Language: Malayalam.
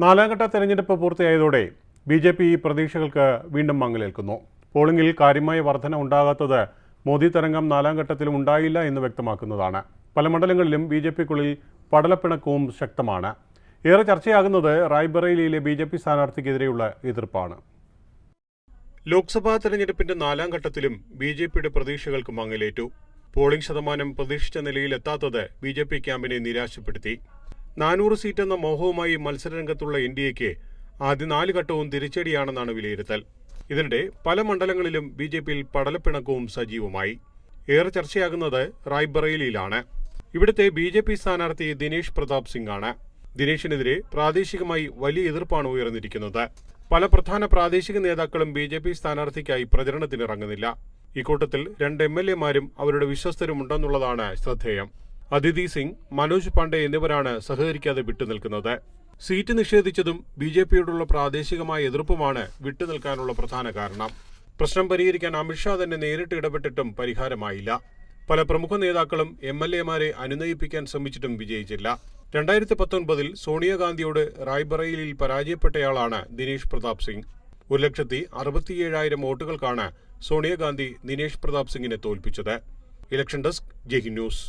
നാലാംഘട്ട തെരഞ്ഞെടുപ്പ് പൂർത്തിയായതോടെ ബി ജെ പി പ്രതീക്ഷകൾക്ക് വീണ്ടും മങ്ങലേൽക്കുന്നു. പോളിംഗിൽ കാര്യമായ വർധന ഉണ്ടാകാത്തത് മോദി തരംഗം നാലാം ഘട്ടത്തിലും ഉണ്ടായില്ല എന്ന് വ്യക്തമാക്കുന്നതാണ്. പല മണ്ഡലങ്ങളിലും ബി ജെ പിക്കുള്ളിൽ പടലപ്പിണക്കവും ശക്തമാണ്. ഏറെ ചർച്ചയാകുന്നത് റായ്ബറേലിയിലെ ബി ജെ പി സ്ഥാനാർത്ഥിക്കെതിരെയുള്ള എതിർപ്പാണ്. ലോക്സഭാ തെരഞ്ഞെടുപ്പിന്റെ നാലാം ഘട്ടത്തിലും ബി ജെ പിയുടെ പ്രതീക്ഷകൾക്ക് മങ്ങലേറ്റു. പോളിംഗ് ശതമാനം പ്രതീക്ഷിച്ച നിലയിലെത്താത്തത് ബി ജെ പി ക്യാമ്പിനെ നിരാശപ്പെടുത്തി. നാനൂറ് സീറ്റ് എന്ന മോഹവുമായി മത്സരരംഗത്തുള്ള എൻ ഡി എക്ക് ആദ്യ നാല് ഘട്ടവും തിരിച്ചടിയാണെന്നാണ് വിലയിരുത്തൽ. ഇതിനിടെ പല മണ്ഡലങ്ങളിലും ബി ജെ പിയിൽ പടലപ്പിണക്കവും സജീവമായി. ഏറെ ചർച്ചയാകുന്നത് റായ്ബറേലിയിലാണ്. ഇവിടുത്തെ ബി ജെ പി സ്ഥാനാർത്ഥി ദിനേശ് പ്രതാപ് സിംഗ് ആണ് ദിനേശിനെതിരെ പ്രാദേശികമായി വലിയ എതിർപ്പാണ് ഉയർന്നിരിക്കുന്നത്. പല പ്രധാന പ്രാദേശിക നേതാക്കളും ബി ജെ പി സ്ഥാനാർത്ഥിക്കായി പ്രചരണത്തിനിറങ്ങുന്നില്ല. ഇക്കൂട്ടത്തിൽ രണ്ട് എം എൽ എമാരും അവരുടെ വിശ്വസ്തരും ഉണ്ടെന്നുള്ളതാണ് ശ്രദ്ധേയം. അദിതി സിംഗ് മനോജ് പാണ്ഡെ എന്നിവരാണ് സഹകരിക്കാതെ വിട്ടുനിൽക്കുന്നത്. സീറ്റ് നിഷേധിച്ചതും ബി ജെ പിയോടുള്ള പ്രാദേശികമായ എതിർപ്പുമാണ് വിട്ടുനിൽക്കാനുള്ള പ്രധാന കാരണം. പ്രശ്നം പരിഹരിക്കാൻ അമിത്ഷാ തന്നെ നേരിട്ട് ഇടപെട്ടിട്ടും പരിഹാരമായില്ല. പല പ്രമുഖ നേതാക്കളും എം എൽ എമാരെ അനുനയിപ്പിക്കാൻ ശ്രമിച്ചിട്ടും വിജയിച്ചില്ല. രണ്ടായിരത്തി പത്തൊൻപതിൽ സോണിയാഗാന്ധിയോട് റായ്ബറേലിയിൽ പരാജയപ്പെട്ടയാളാണ് ദിനേശ് പ്രതാപ് സിംഗ്. ഒരു ലക്ഷത്തി അറുപത്തിയേഴായിരം വോട്ടുകൾക്കാണ് സോണിയാഗാന്ധി ദിനേശ് പ്രതാപ് സിംഗിനെ തോൽപ്പിച്ചത്. ഇലക്ഷൻ ഡെസ്ക് ജെഹി ന്യൂസ്.